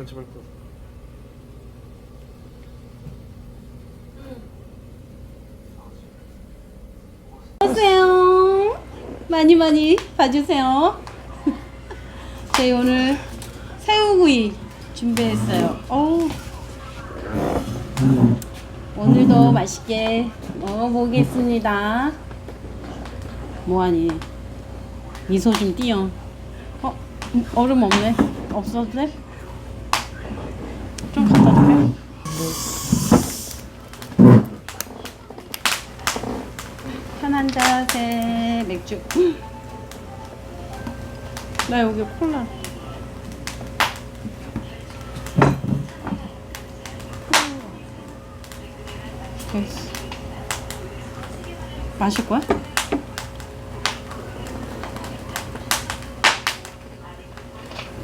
편집할 거. 안녕하세요. 많이 많이 봐주세요. 저희 오늘 새우구이 준비했어요. 어우. 오늘도 맛있게 먹어보겠습니다. 뭐하니? 미소 좀 띄어. 어? 음, 얼음 없네. 없어도 돼? 좀 갖다 줄게. 한한 맥주. 나 여기 콜라. 됐어. 마실 거야?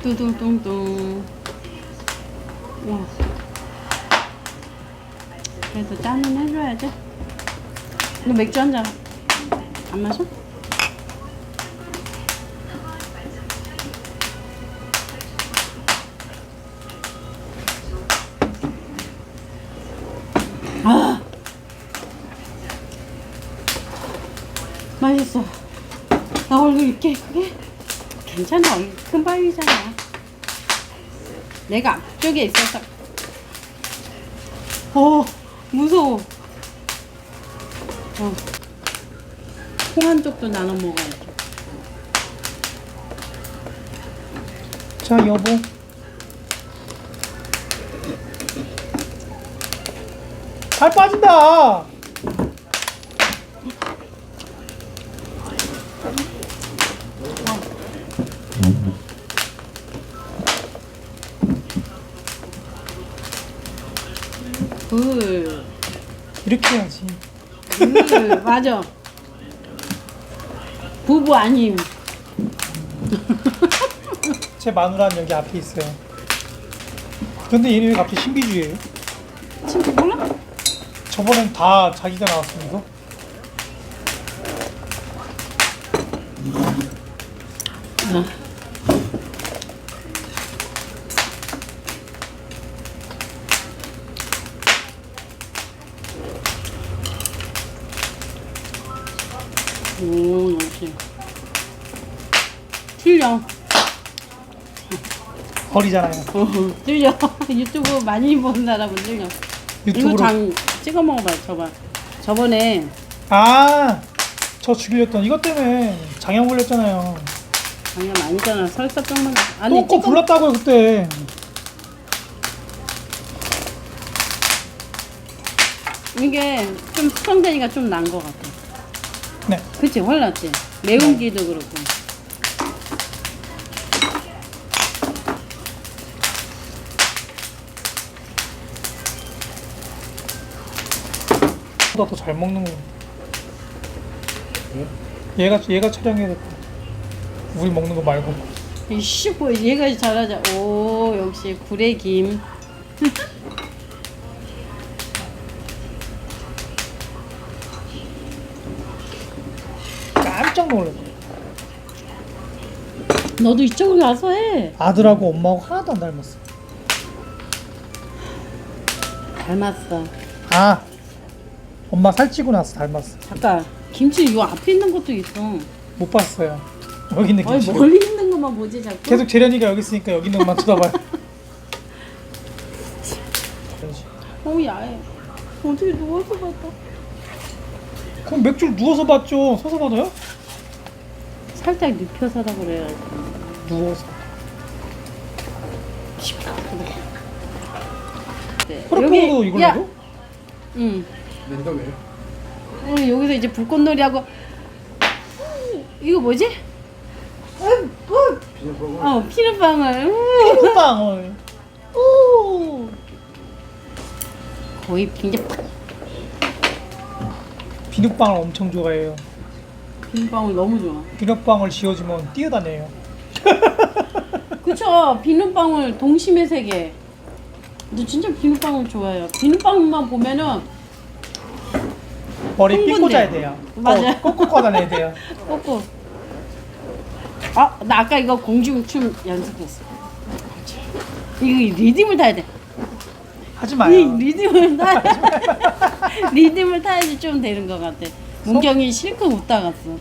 뚜둥뚱뚱. 와. 그래도 짠은 해줘야지. 너 맥주 한 잔 안 마셔? 이렇게. 크게 괜찮아. 얼굴 큰 바위잖아. 내가 앞쪽에 있어서. 어 무서워. 어. 콩한 쪽도 나눠 먹어야지. 자 여보. 발 빠진다 이렇게 해야지 굴. 맞아. 부부 아님. 제 마누라는 여기 앞에 있어요 근데 얘는 왜 갑자기 신비주의예요? 친구 몰라? 저번엔 다 자기가 이거 아. 오, 역시. 틀려. 거리잖아요 어, 틀려. 유튜브 많이 본 사람은 틀려. 이거 유튜브로 장 찍어 먹어봐, 저봐. 저번에 아 저 죽이렸던 이것 때문에 장염 걸렸잖아요 장난 아니잖아. 설사병만. 아니, 또꼭 찍어 불렀다고요 그때 이게 좀 수정되니까 좀 난 것 같아. 네 그치, 훨랐지? 매운 기도 그렇고. 보다 더 잘 먹는 거 얘가 얘가 촬영해야 될 거 우리 먹는 거 말고 이씨, 뭐, 얘가 잘하자. 오, 역시 구례 김. 깜짝 놀랐어 너도 이쪽으로 가서 해. 아들하고 엄마하고 하나도 안 닮았어 닮았어. 아 엄마 살찌고 나서 닮았어 잠깐, 김치 요 앞에 있는 것도 있어. 못 봤어요 여기 있는 아니, 김치 멀리 있는 것만 보지, 자꾸. 계속 재련이가 여기 있으니까 여기 있는 것만 쳐다봐요 어, 야해. 어떻게 누워서 봤다. 그럼 맥주를 누워서 봤죠 서서 받아요? 살짝 눕혀서라 그래야지. 누워서 네. 허락보고도 이걸 야, 해도? 응. 낸다며. 우리 여기서 이제 불꽃놀이 하고 이거 뭐지? 비닐봉을 어 피누빵을 우. 피부방울 오 거의 굉장히 팍 비눗방울 엄청 좋아해요 비누빵을 너무 좋아. 비눗방울 지워지면 뛰어다녀요 그쵸 비누빵을 동심의 세계. 너 진짜 비누빵을 좋아해요. 비누빵만 보면은 머리 흥분돼. 삐고 자야 돼요 맞아요. 어, 꺾고 꺼다내야 돼요 꼭꼭. 아, 나 아까 이거 공중춤 연습했어. 이거 리듬을 타야 돼. 하지 이 마요. 리듬을 타야 리듬을 타야지 좀 되는 것 같아. 문경이 실컷 웃다 갔어.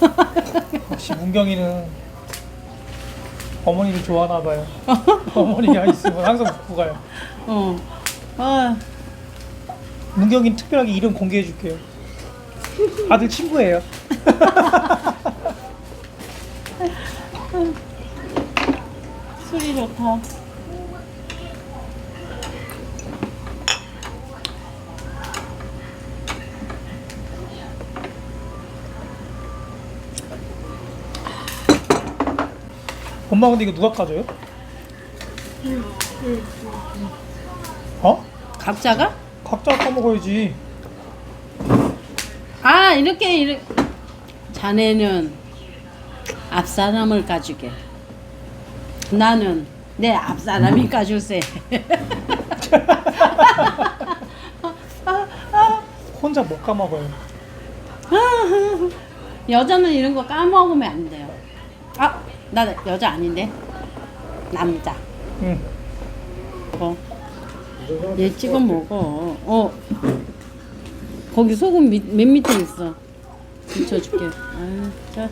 역시 문경이는 어머니를 좋아하나 봐요. 어머니가 있으면 항상 웃고 가요. 어. 아, 문경이는 특별하게 이름 공개해 줄게요. 아들 친구예요. 술이 좋다. 엄마 근데 이거 누가 까줘요? 어? 각자가? 각자 까먹어야지. 아 이렇게 이렇게 자네는 앞 사람을 까주게 나는 내 앞 사람이 까줄세 혼자 못 까먹어요. 여자는 이런 거 까먹으면 안 돼요 아 나 여자 아닌데. 남자. 응. 어. 얘 찍어 먹어. 어. 거기 소금 밑, 맨 밑에 있어. 붙여줄게. 아유 자.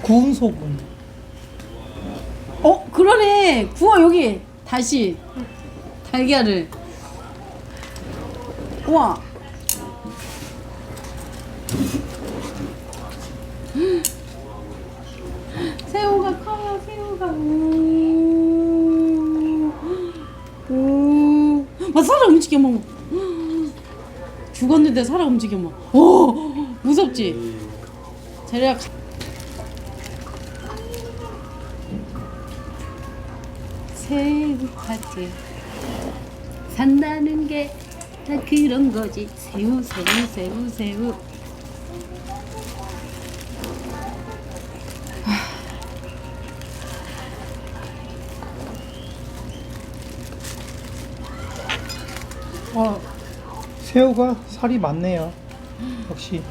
구운 소금. 어? 그러네. 구워 여기. 다시. 달걀을. 우와 오 막 살아 움직여 막 죽었는데 살아 움직여 막 오 무섭지? 재료가. 새우파지. 산다는 게 다 그런 거지. 새우 새우 새우 새우 어. 새우가 살이 많네요. 역시.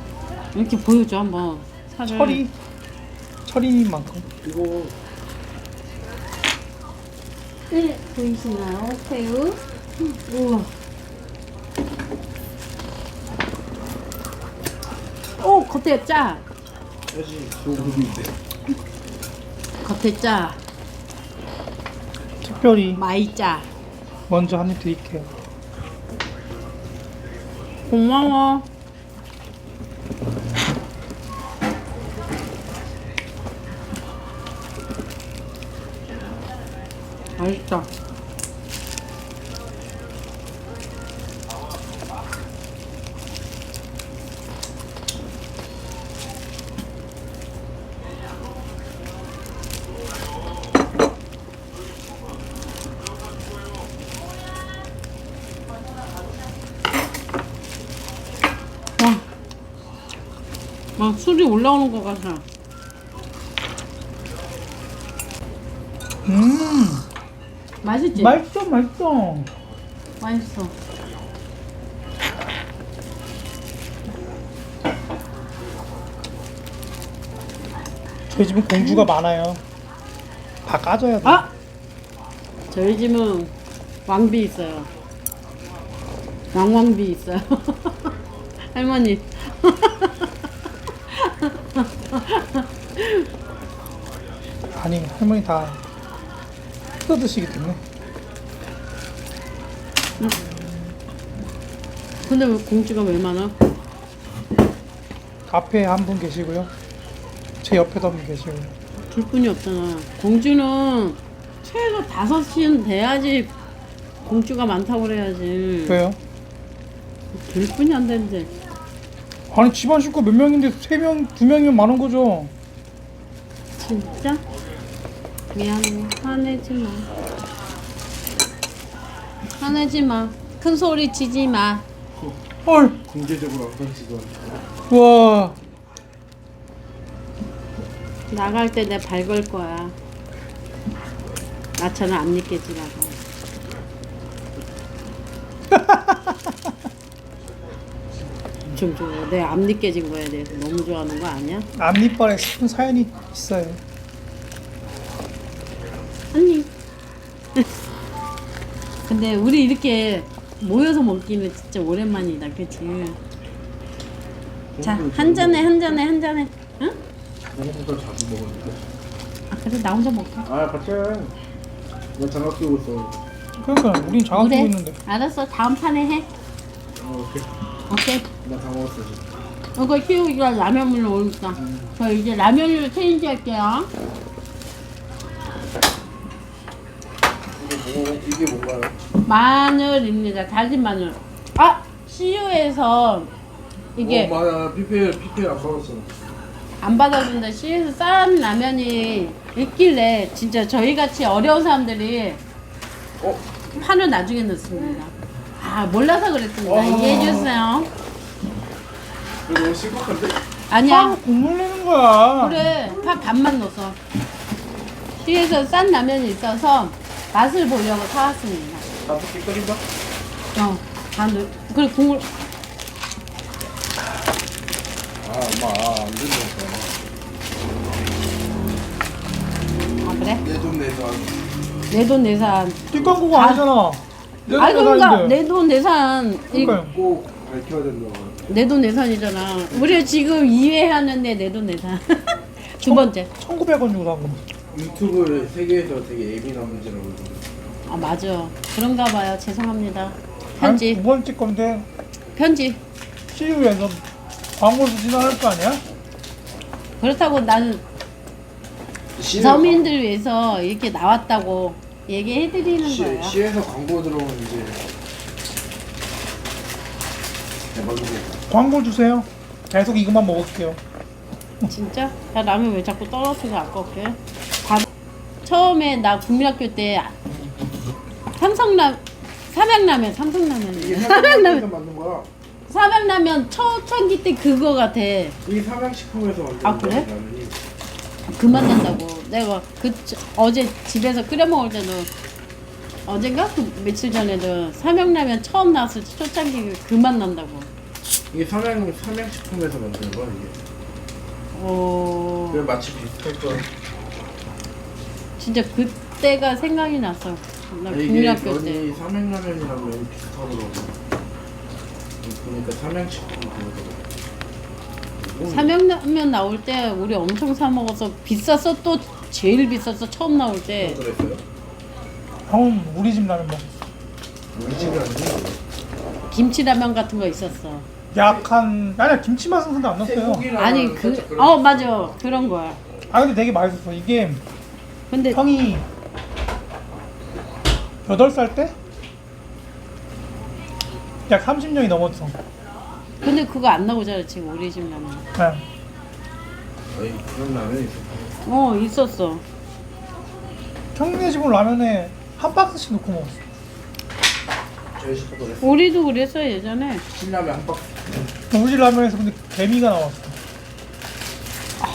이렇게 보여줘 한번. 살을. 철이 철이만큼. 이거 네 보이시나요? 새우? 우와. 오 겉에 짜. 사실 소금인데. 겉에 짜. 특별히 많이 짜. 먼저 한 입 드릴게요. 고마워. 맛있다 막 술이 올라오는 것 같아. 음, 맛있지? 맛있어, 맛있어. 맛있어. 저희 집은 공주가 많아요. 다 까줘야 돼. 아! 저희 집은 왕비 있어요. 왕왕비 있어요. 할머니. 아니 할머니 다 뜯어 드시기 때문에. 근데 왜 공주가 왜 많아? 앞에 한 분 계시고요. 제 옆에도 한 분 계시고요. 둘 뿐이 없잖아. 공주는 최소 다섯이는 돼야지 공주가 많다고 그래야지. 왜요? 둘 뿐이 안 되는데. 아니 집안 식구 몇 명인데 세 명, 두 명이면 많은 거죠. 진짜? 미안해. 화내지 마. 화내지 마. 큰 소리 치지 마. 헐, 공개적으로 안 가르치던 와, 나갈 때내발걸 거야. 나처럼 안 믿겠지라고. 좀 줘. 내안 믿겨진 거에 대해서 너무 좋아하는 거 아니야? 앞니빨에 슬픈 사연이 있어요. 근데 우리 이렇게 모여서 먹기는 진짜 오랜만이다, 그치? 자, 한 잔에, 한 잔에, 한 잔에. 응? 저녁부터 자주 먹으니까. 아, 그래, 나 혼자 먹게. 아 같이 해. 나 장갑 끼고 있어. 그러니까 우린 장갑 끼고 있는데. 알았어, 다음 판에 해. 어, 오케이. 오케이. 나 다 먹었어 지금. 이거 키우기가 라면물로 오니까. 저 이제 라면으로 체인지 할게요. 이게 뭔가요? 마늘입니다. 다진 마늘. 아! CU에서 이게 어, 맞아. PPL PPL 안 먹었어. 안 받아준다. CU에서 싼 라면이 있길래 진짜 저희 같이 어려운 사람들이 어? 판을 나중에 넣습니다. 아, 몰라서 그랬습니다. 어. 이해해 주세요. 이거 너무 심각한데? 아니야. 아, 국물 내는 거야. 그래, 파 반만 넣어서. CU에서 싼 라면이 있어서 맛을 보려고 사왔습니다. 개 끓인다? 어, 다 넣, 그리고 국물, 아 엄마 안 된다. 아, 그래? 내돈 내서 내 돈 내산. 뒷광 고가 아니잖아. 내가 아니 그러니까 사는데. 내돈 내산 이- 그러니까요. 꼭 밝혀야 된다고. 내 돈 내산이잖아. 우리 지금 2회 하는데 내 돈 내산. 두 번째. 1,900원 주고 산 거. 유튜브 세계에서 되게 예민한 문제라고 그러던데. 아 맞아. 그런가 봐요. 죄송합니다. 아니, 편지. 두 번째 건데 편지. CU에서 광고를 진행할 거 아니야? 그렇다고 나는 서민들 위해서 이렇게 나왔다고 얘기해드리는 시, 거예요. 시에서 광고 들어오면 이제. 광고 주세요. 계속 이것만 먹을게요. 진짜? 야 라면 왜 자꾸 떨어뜨려 아깝게? 다 처음에 나 국민학교 때 삼성라 삼양라면 삼성라면 삼양라면 만든 거야. 삼양라면 초창기 때 그거 같아. 이 삼양식품에서 만든 아, 그래? 라면이 그만 난다고. 내가 그 저- 어제 집에서 끓여 먹을 때도 어젠가 그 며칠 전에도 삼양라면 처음 나왔을 때 초창기 그만 난다고. 이게 삼양 삼양식품에서 만든 거야 이게. 어 그래 마치 비슷할 거야. 진짜 그때가 생각이 났어. 나 이게 국민학교 때. 여기 삼양라면이랑 비슷하더라고. 그러니까 삼양식품 그거더라고. 삼양라면 나올 때 우리 엄청 사 먹어서 비쌌어 또 제일 비쌌어 처음 나올 때 그랬어요? 형은 우리 집 라면 먹. 우리 집이 아니고 김치라면 같은 거 있었어. 약한 아니야 김치 맛은 근데 안 났어요. 아니 그 어 맞아 그런 거야. 아 근데 되게 맛있었어. 이게 근데 형이 8살 때? 약 30년이 넘었어. 근데 그거 안 나오잖아 지금 우리 집 라면. 네. 아니 그런 라면이 있어. 어 있었어. 형네 집은 라면에 한 박스씩 넣고 먹었어. 저희 집도 그랬어. 우리도 그랬어 예전에. 신라면 한 박스. 우리 집 라면에서 근데 개미가 나왔어.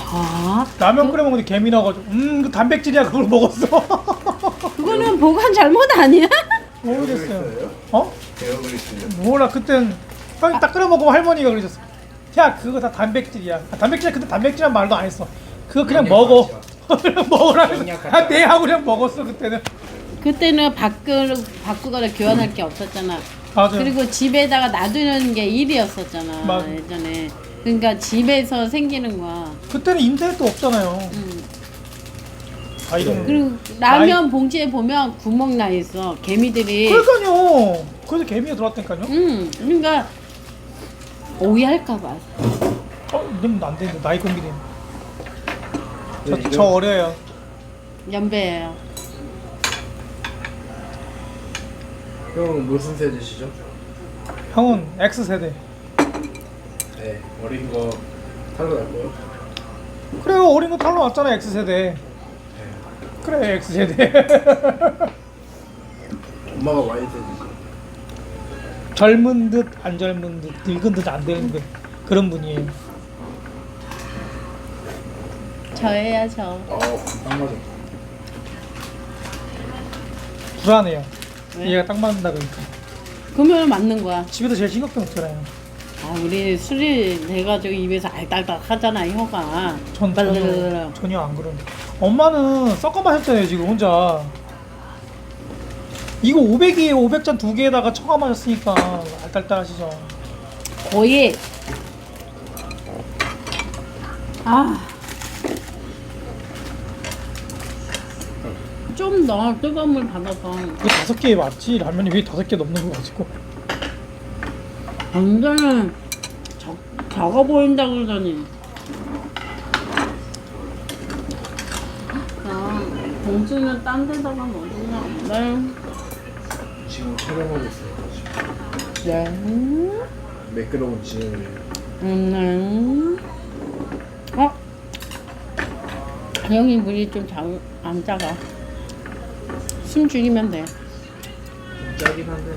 아 라면 끓여 먹는데 개미 나와가지고 음, 그 단백질이야 그걸 먹었어. 그거는 보관 잘못 아니야? 모르겠어요. 어? 몰라 그땐 형이 딱 끓여 먹으면 할머니가 그러셨어. 야 그거 다 단백질이야. 아, 단백질 근데 단백질이란 말도 안 했어. 그거 그냥 먹어. 그냥 먹으라. 아, 네 하고 그냥 먹었어 그때는. 그때는 바꾸 바꾸거나 교환할 게 없었잖아. 맞아. 그리고 집에다가 놔두는 게 일이었었잖아 맞아. 예전에. 그러니까 집에서 생기는 거야. 그때는 인터넷도 없잖아요. 음. 아 이건 그리고 라면 봉지에 보면 구멍 나 있어. 개미들이. 그러니까요. 그래서 개미가 들어왔다니까요. 음, 그러니까 오해할까 봐. 어, 이러면 안 되는데 나이 공개되네. 저, 네, 저 어려요. 연배예요. 형 무슨 세대시죠? 형은 X 세대. 네 어린 거 탈로 날 거요. 그래요 어린 거 탈로 왔잖아 X 세대. 네. 그래 X 세대. 엄마가 Y 세대지. 젊은 듯 안 젊은 듯 늙은 듯 안 되는 듯 그런 분이에요. 저예요, 저. 아딱 맞아. 불안해요. 왜? 얘가 딱 맞는다 그러니까. 그러면 맞는 거야. 집에서 제일 신경도 없잖아요. 아, 우리 술이 돼가지고 입에서 알딱딱 하잖아, 혀가. 전 전혀, 전혀 안 그런데. 엄마는 섞어 마셨잖아요 지금 혼자. 이거 500이에요 500잔 두 개에다가 청아 마셨으니까 알딸딸 하시죠 거의 아. 좀 더 뜨거운 물 받아서 이거 다섯 개 맞지? 라면이 왜 다섯 개 넘는 거 가지고 완전히 적, 적어 보인다 그러더니 아, 봉투는 딴 데다가 넣어주나 네. 지금 촬영하고 있어요. 지금. 네. 매끄러운 진행을. 음, 네. 어? 형이 물이 좀안 작아 숨 죽이면 돼 좀 짜긴 한데.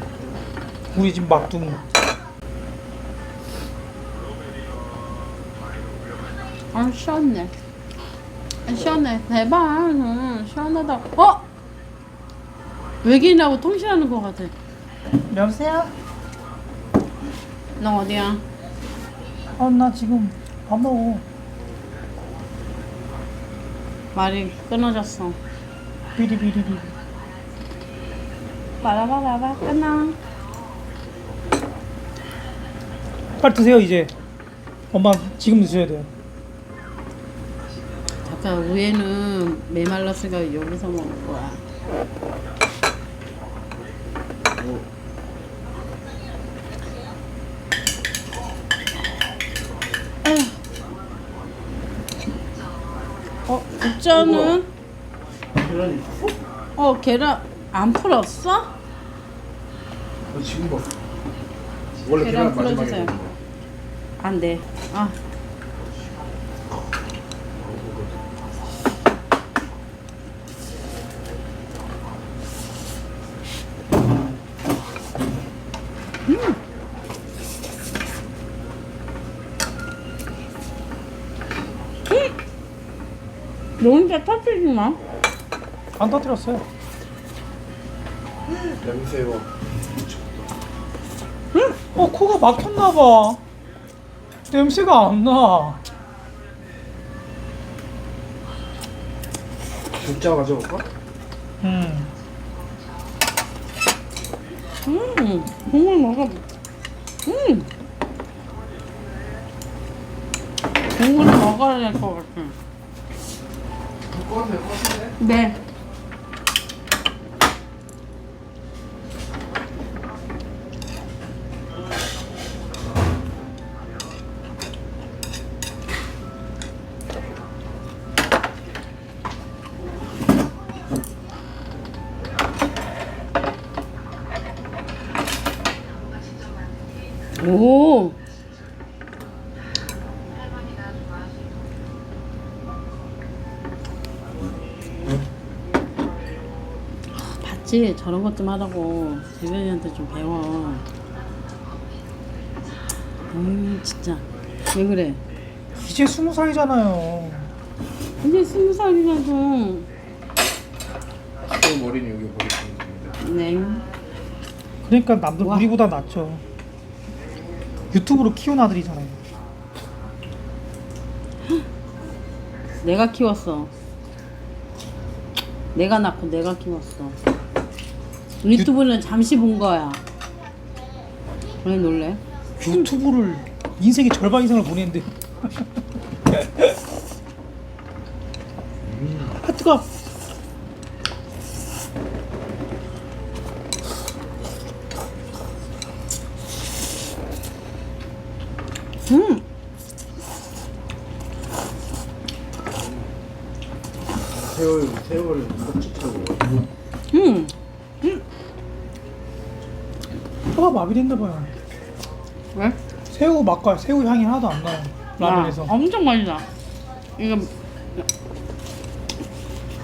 우리 집 막둥이 아 시원해. 아, 시원해. 대박. 응, 시원하다. 어? 외계인하고 통신하는 것 같아. 여보세요? 너 어디야? 아나 지금 밥 먹어. 말이 끊어졌어. 비리비리비 바라바라바 끊어. 빨리 드세요 이제. 엄마 지금 드셔야 돼요 잠깐 위에는 메말랐으니까 여기서 먹을 거야 어, 국자는 계란이 있어? 어 계란 안 풀었어? 너 지금 봐. 원래 계란 계란 풀어주세요. 안 돼. 아. 너 혼자 터뜨리지 마. 안 터뜨렸어요 냄새와. 어 코가 막혔나봐 냄새가 안나 진짜 가져올까? 음. 음, 국물 먹어. 음. 국물 먹어야 될 것 같아. 같은데? 네. 봤지? 저런 것 좀 하라고 재변이한테 좀 배워. 음, 진짜. 왜 그래? 이제 스무 살이잖아요 이제 스무 살이라도. 또 머리는 여기 보겠습니다. 네. 그러니까 남들 와. 우리보다 낫죠 유튜브로 키운 아들이잖아요 내가 키웠어. 내가 낳고 내가 키웠어. 유튜브는 잠시 본 거야. 왜 놀래? 유튜브를 인생의 절반 이상을 보냈는데 아 뜨거 음, 새우, 새우를 혀가 마비됐나 봐요 왜? 새우 맛과 새우 향이 하나도 안 나요 라면에서 아, 엄청 맛있다. 이거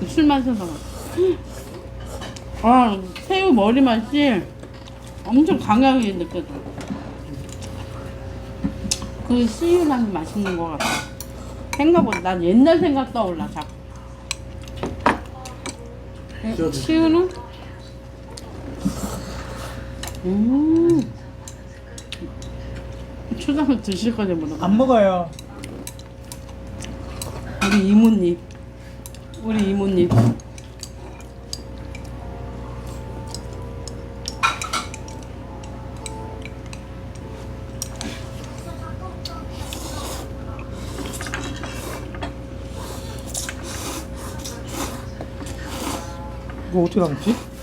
술 마셔서. 아, 새우 머리 맛이 엄청 강하게 느껴져. 그 씨유향이 맛있는 것 같아. 생각보다 난 옛날 생각 떠올라 자꾸. 시우는? 음. 초장을 드실 거냐 뭐. 안 먹어요. 우리 이모님. 우리 이모님. 이거 어떻게 담지?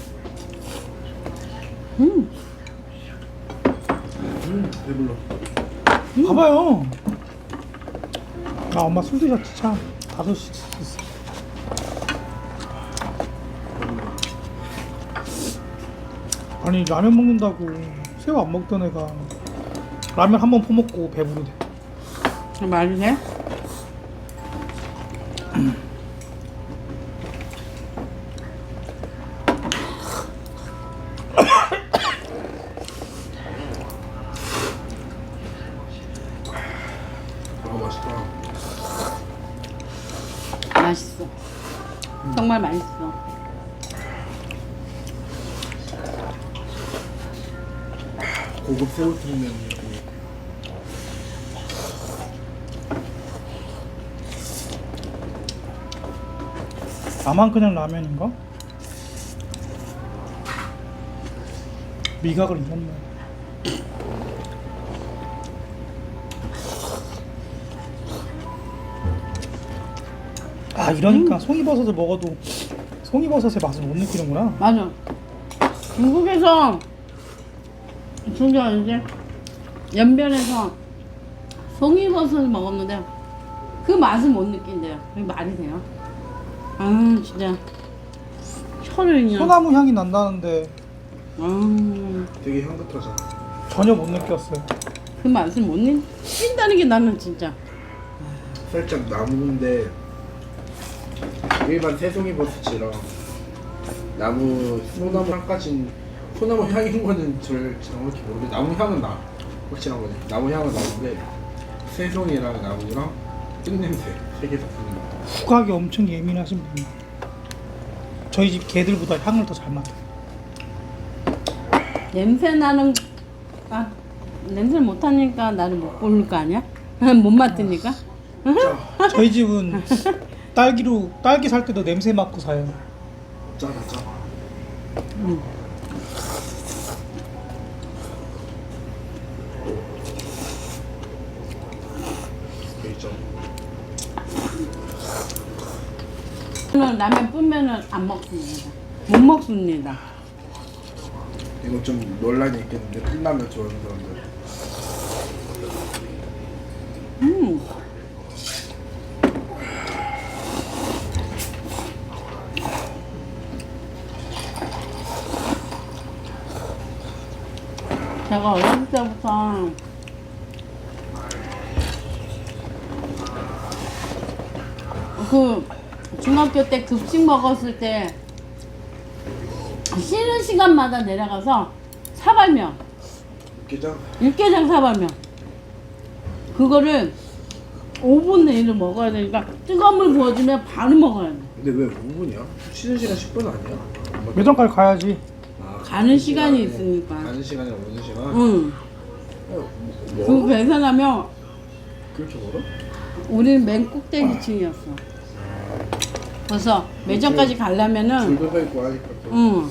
엄마 술 드셨지 참. 다섯 시 있어. 아니 라면 먹는다고 새우 안 먹던 애가 라면 한 번 퍼먹고 배부르대. 말이 돼? 아 맛있다 맛있어. 정말 맛있어. 고급 새우튀김면이고 나만 그냥 라면인가? 미각을 잃었네. 아 이러니까 송이버섯을 먹어도 송이버섯의 맛을 못 느끼는구나. 맞아. 중국에서 중국 이제 연변에서 송이버섯을 먹었는데 그 맛을 못 느낀대요. 그게 말이 돼요? 아 진짜 혀를 그냥 소나무 향이 난다는데 아, 되게 향긋하잖아 전혀 못 느꼈어요. 그 맛을 못 느낀다는 게 나는 진짜 살짝 나무인데 일반 새송이 버섯이랑 나무 소나무 향까진 소나무 향인 거는 절 정확히 모르는데 나무 향은 나 확실한 거지. 나무 향은 나는데 새송이랑 나무랑 흙냄새 세개다 쓰는 거 후각이 엄청 예민하신 분이 저희 집 개들보다 향을 더 잘 맡아요. 냄새 나는 아 냄새를 못 하니까 나를 못 고를 거 아니야? 못 맡으니까? 저희 집은 딸기로 딸기 살 때도 냄새 맡고 사요. 짜다 짜 음. 있죠 저는 라면 뿌면은 안 먹습니다. 못 먹습니다. 이거 좀 논란이 있겠는데 끝나면 좋아하는 사람들 음. 제가 어렸을 때부터 그 중학교 때 급식 먹었을 때 쉬는 시간마다 내려가서 사발면 게장 육개장 사발면 그거를 5분 내로 먹어야 되니까 뜨거운 물 부어주면 바로 먹어야 돼 근데 왜 5분이야? 쉬는 시간 10분 아니야? 매점까지 가야지. 아, 가는 시간이 있으니까. 가는 시간이랑 오는 시간? 응. 어, 그 뭐? 계산하면 그렇게 멀어? 우리는 맨 꼭대기층이었어 그래서 매점까지 가려면은 줄도 서 있고 하니까 또 응.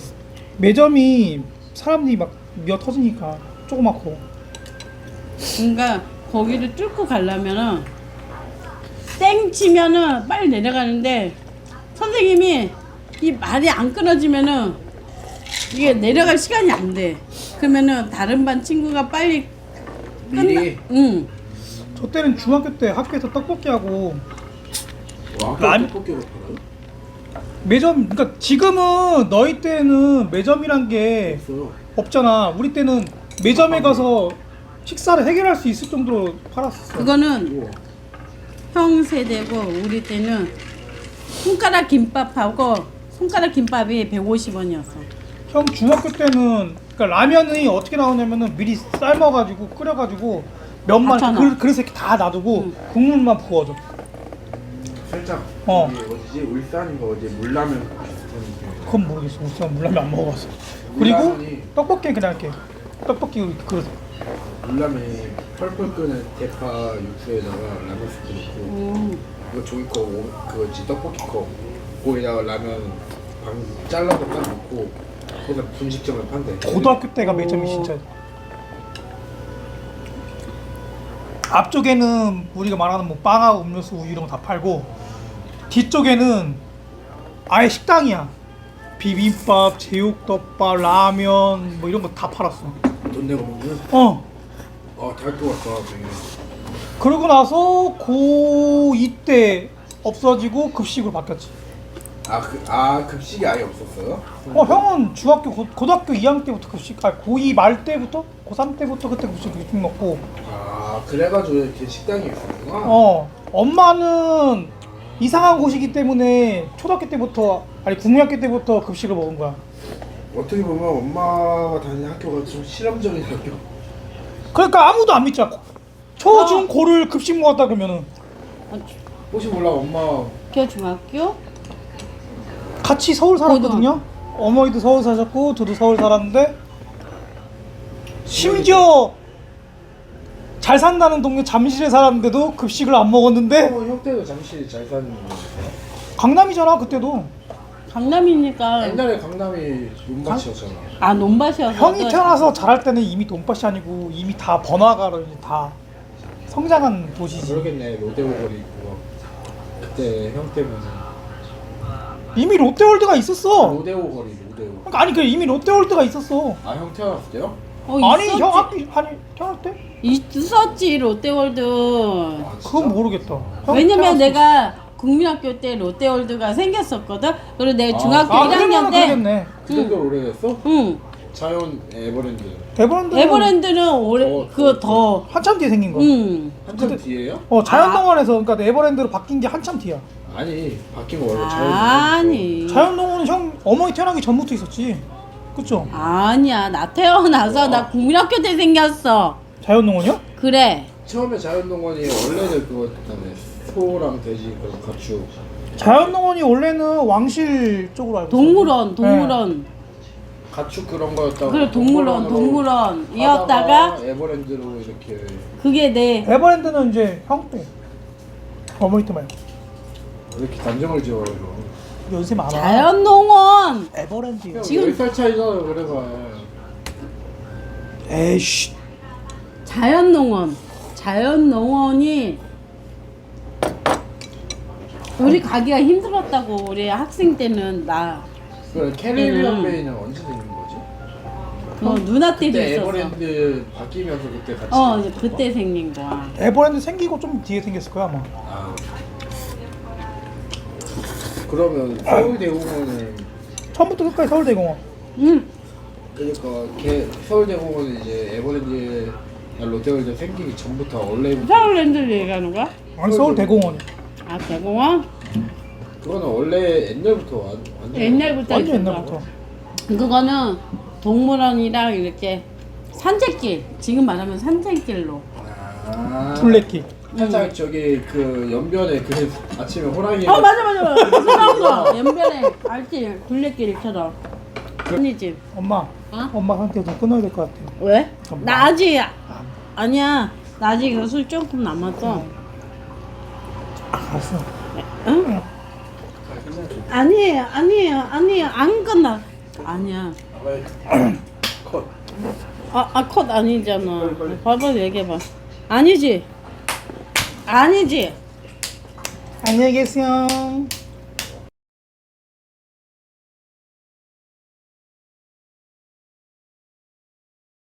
매점이 사람들이 막 미어 터지니까 조그맣고 그러니까 거기를 뚫고 가려면은 땡 치면은 빨리 내려가는데 선생님이 이 말이 안 끊어지면은 이게 내려갈 시간이 안 돼. 그러면은 다른 반 친구가 빨리 미리 응. 저 때는 중학교 때 학교에서 떡볶이 하고 와 라면- 떡볶이가 팔아요? 매점 그러니까 지금은 너희 때는 매점이란 게 없어요 없잖아. 우리 때는 매점에 가서 식사를 해결할 수 있을 정도로 팔았었어. 그거는 우와 형 세대고 우리 때는 손가락 김밥하고 손가락 김밥이 150원이었어. 형 중학교 때는 그러니까 라면이 어떻게 나오냐면은 미리 삶아가지고 끓여가지고 면만 받쳐놔. 그, 그릇에 이렇게 다 놔두고 응. 국물만 부어줘. 살짝 어. 이게 어디지? 울산인가 어디 물라면 그건 모르겠어. 우선 물라면 안 먹어봤어. 그리고 물라면이 떡볶이 그냥 이렇게 떡볶이 이렇게 그릇. 물라면이 펄펄 끓는 대파 육수에다가 라면 스프 넣고 음. 이거 종이 컵 오- 그거지 떡볶이 컵 거기다가 라면 방 잘라서 딱 넣고 거기다 분식점을 판대 고등학교 때가 매점이 진짜. 앞쪽에는 우리가 말하는 뭐 빵하고 음료수 우유 이런 거 다 팔고 뒤쪽에는 아예 식당이야. 비빔밥, 제육덮밥, 라면 뭐 이런 거 다 팔았어. 돈 내고 먹는. 어. 어, 달것 같다, 되게. 그러고 나서 고2 때 없어지고 급식으로 바뀌었지. 아, 그, 아 급식이 아예 없었어요? 어 형은 중학교 고, 고등학교 2학년 때부터 급식 아 고2 말 때부터 고3 때부터 그때 급식 급식 먹고 아, 그래가지고 이렇게 식당이 있었구나. 어 엄마는 이상한 곳이기 때문에 초등학교 때부터 아니 국민학교 때부터 급식을 먹은 거야. 어떻게 보면 엄마가 다니는 학교가 좀 실험적인 학교. 그러니까 아무도 안 믿잖아. 초, 중, 고를 급식 먹었다 그러면은 혹시 몰라 엄마 걔 중학교? 같이 서울 살았거든요. 어머니도 서울 사셨고 저도 서울 살았는데 심지어 잘 산다는 동네 잠실에 살았는데도 급식을 안 먹었는데 어, 형 때도 잠시 잘 사는 거 강남이잖아 그때도. 강남이니까. 옛날에 강남이 논밭이었잖아. 아 논밭이어서 형이 태어나서 자랄 때는 이미 돈밭이 아니고 이미 다 번화가로 이제 다 성장한 도시지. 그러겠네. 로데오 거리 있고. 그때 형 때문에 이미 롯데월드가 있었어 로데오 거리 로데오. 그러니까 아니 그 이미 롯데월드가 있었어 아 형 태어났을 때요? 어, 아니 있었지. 형 학교 아니 태어날 때? 있었지 롯데월드 아, 진짜? 그건 모르겠다 형 왜냐면 태어났을 내가 국민학교 때 롯데월드가 생겼었거든 그리고 내 아. 중학교 아 1학년 그러면 때 그러겠네 그 정도로 오래됐어? 응. 자연 에버랜드 에버랜드 에버랜드는 오래 어, 그더 한참 뒤에 생긴 거 응. 한참 근데- 뒤에요? 어 자연동원에서 그러니까 에버랜드로 바뀐 게 한참 뒤야 아니 바뀐 거 원래 자연 아니 자연동원은 형 어머니 태어나기 전부터 있었지 그쵸? 아니야 나 태어나서 나 국민학교 때 생겼어 자연동원이요? 그래 처음에 자연동원이 원래는 그거였다며 소랑 돼지 그런 가축 자연동원이 원래는 왕실 쪽으로 알고 동물원 있어요. 동물원 가축 그런 거였다고 그래 동물원 동물원이었다가 하다가 에버랜드로 이렇게 그게 내 네. 에버랜드는 이제 형 때. 어머니 때 말고. 왜 이렇게 단정을 지어요 이거 연세 많아. 자연농원 에버랜드요. 지금- 지금 10살 차이잖아요 그래서 에이씨. 자연농원 자연농원이 우리 가기가 힘들었다고 우리 학생 때는 나 그 캐리비안 음. 베이는 언제 생긴 거지? 어, 누나 때도 그때 있었어 에버랜드 바뀌면서 그때 같이 어 이제 그때 생긴 거야 에버랜드 생기고 좀 뒤에 생겼을 거야 아마. 아. 그러면 서울대공원은 처음부터 끝까지 서울대공원. 응 그러니까 걔 서울대공원은 이제 에버랜드 롯데월드 생기기 전부터 원래부터 서울랜드 얘기하는 거야? 아니 서울대공원이. 아 대공원? 그거는 원래 옛날부터 완, 완전 옛날부터 완전 옛날부터. 그거는 동물원이랑 이렇게 산책길 지금 말하면 산책길로 아. 둘레길. 살짝 저기 그 연변에 그 아침에 호랑이 어 맞아 맞아 맞아 거 연변에 알지 둘레길처럼 언니 집 엄마. 어? 엄마 상태 좀 끊어야 될 것 같아. 왜? 엄마. 나 아직 아니야 나 아직 그술 조금 남았어 알았어. 응? 아니에요 아니에요 아니에요 안 끝나 아니야 컷 아, 아, 컷 아니잖아. 봐봐, 얘기해봐. 아니지? 아니지? 안녕히 계세요.